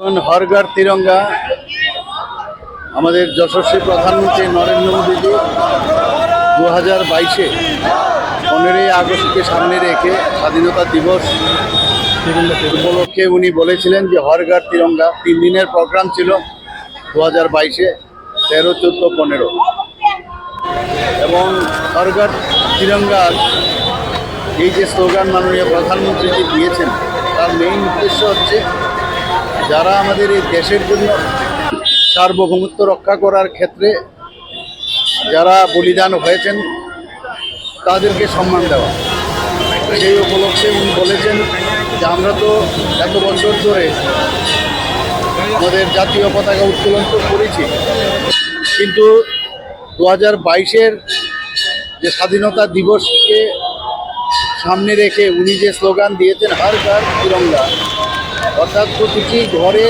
এখন হরঘর তিরঙ্গা, আমাদের যশস্বী প্রধানমন্ত্রী নরেন্দ্র মোদীজি দু হাজার বাইশে পনেরোই আগস্টকে সামনে রেখে স্বাধীনতা দিবস উপলক্ষে উনি বলেছিলেন যে হরঘর তিরঙ্গা তিন দিনের প্রোগ্রাম ছিল দু হাজার বাইশে, তেরো, চোদ্দ, পনেরো। এবং হরঘর তিরঙ্গার এই যে স্লোগান মাননীয় প্রধানমন্ত্রীজি দিয়েছেন, তার মেইন উদ্দেশ্য হচ্ছে যারা আমাদের এই দেশের জন্য সার্বভৌমত্ব রক্ষা করার ক্ষেত্রে যারা বলিদান হয়েছেন, তাদেরকে সম্মান দেওয়া। সেই উপলক্ষে উনি বলেছেন যে আমরা তো এত বছর ধরে আমাদের জাতীয় পতাকা উত্তোলন তো করেছি, কিন্তু দু হাজার বাইশের যে স্বাধীনতা দিবসকে সামনে রেখে উনি যে স্লোগান দিয়েছেন, হার ঘর তিরঙ্গা অর্থাৎ প্রতিটি ঘরে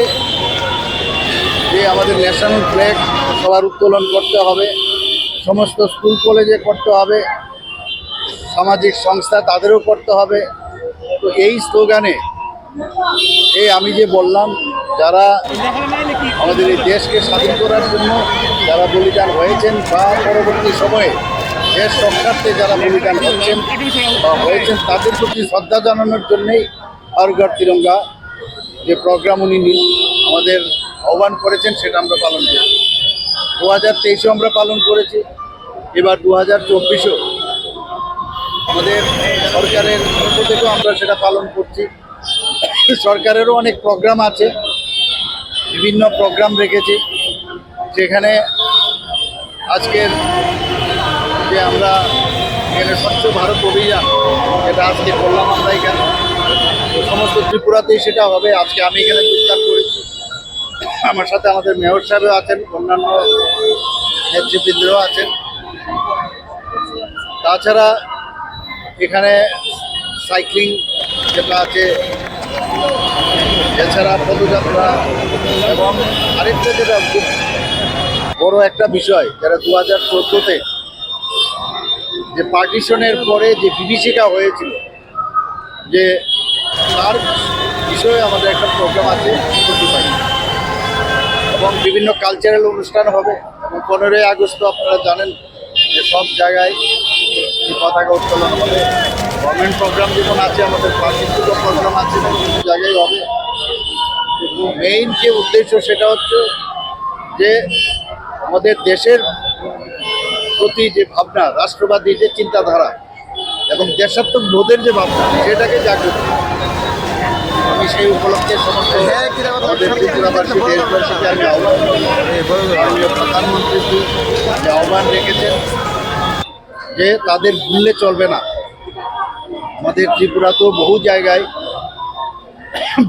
যে আমাদের ন্যাশনাল ফ্ল্যাগ সবার উত্তোলন করতে হবে, সমস্ত স্কুল কলেজে করতে হবে, সামাজিক সংস্থা তাদেরও করতে হবে। তো এই স্লোগানে এই আমি যে বললাম, যারা আমাদের এই দেশকে স্বাধীন করার জন্য যারা বলিদান হয়েছেন বা পরবর্তী সময়ে দেশ রক্ষার্থে যারা বলিদান হচ্ছেন বা হয়েছেন, তাদের প্রতি শ্রদ্ধা জানানোর জন্যেই হরঘর তিরঙ্গা যে প্রোগ্রাম উনি আমাদের আহ্বান করেছেন, সেটা আমরা পালন করি। দু হাজার তেইশেও আমরা পালন করেছি। এবার দু হাজার চব্বিশেও আমাদের সরকারের পক্ষ থেকেও আমরা সেটা পালন করছি। সরকারেরও অনেক প্রোগ্রাম আছে। বিভিন্ন প্রোগ্রাম রেখেছি। যেখানে আজকের যে আমরা এখানে স্বচ্ছ ভারত অভিযান, যেটা আজকে করলাম আমরা এখানে। সমস্ত ত্রিপুরাতেই সেটা হবে। আজকে আমি এখানে যোগদান করেছি। আমার সাথে আমাদের মেয়র সাহেবও আছেন, অন্যান্য নেতৃবৃন্দও আছেন। তাছাড়া এখানে সাইক্লিং যেটা আছে, এছাড়া পদযাত্রা এবং আরেকটা যেটা খুব বড় একটা বিষয়, যারা দু হাজার চোদ্দোতে যে পার্টিশনের পরে যে বিভীষিকা হয়েছিল, যে তার বিষয়ে আমাদের একটা প্রোগ্রাম আছে এবং বিভিন্ন কালচারাল অনুষ্ঠান হবে। এবং পনেরোই আগস্ট আপনারা জানেন যে সব জায়গায় পতাকা উত্তোলন হবে। গভর্নমেন্ট প্রোগ্রাম যেমন আছে, আমাদের প্রাকৃতিক প্রোগ্রাম আছে, বিভিন্ন জায়গায় হবে। কিন্তু মেইন যে উদ্দেশ্য সেটা হচ্ছে যে আমাদের দেশের প্রতি যে ভাবনা, রাষ্ট্রবাদী যে চিন্তাধারা এবং দেশাত্মক বোধের যে ভাবনা, সেটাকে জাগ্রত সেই উপলক্ষে সমস্ত আমাদের আমি আহ্বান প্রধানমন্ত্রী যে আহ্বান রেখেছেন যে তাদের ভুললে চলবে না। আমাদের ত্রিপুরা তো বহু জায়গায়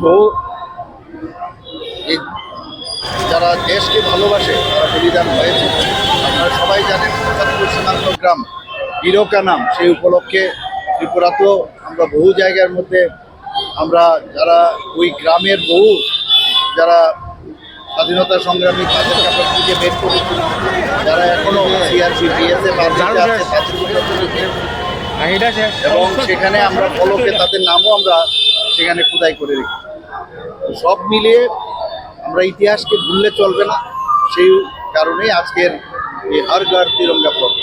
বহু যারা দেশকে ভালোবাসে তারা বলিদান হয়েছে। আপনারা সবাই জানেন সীমান্ত গ্রাম বিরকা নাম সেই উপলক্ষে ত্রিপুরা তো আমরা বহু জায়গার মধ্যে আমরা যারা ওই গ্রামের বহু যারা স্বাধীনতা সংগ্রামী আমরা খুঁজে বের করেছি যারা এখনও সিআরপি বিএসএফ তাদের এবং সেখানে আমরা ফলকে তাদের নামও আমরা সেখানে খোদাই করে রেখেছি। তো সব মিলিয়ে আমরা ইতিহাসকে ভুললে চলবে না। সেই কারণেই আজকের এই হর ঘর তিরঙ্গা প্রোগ্রাম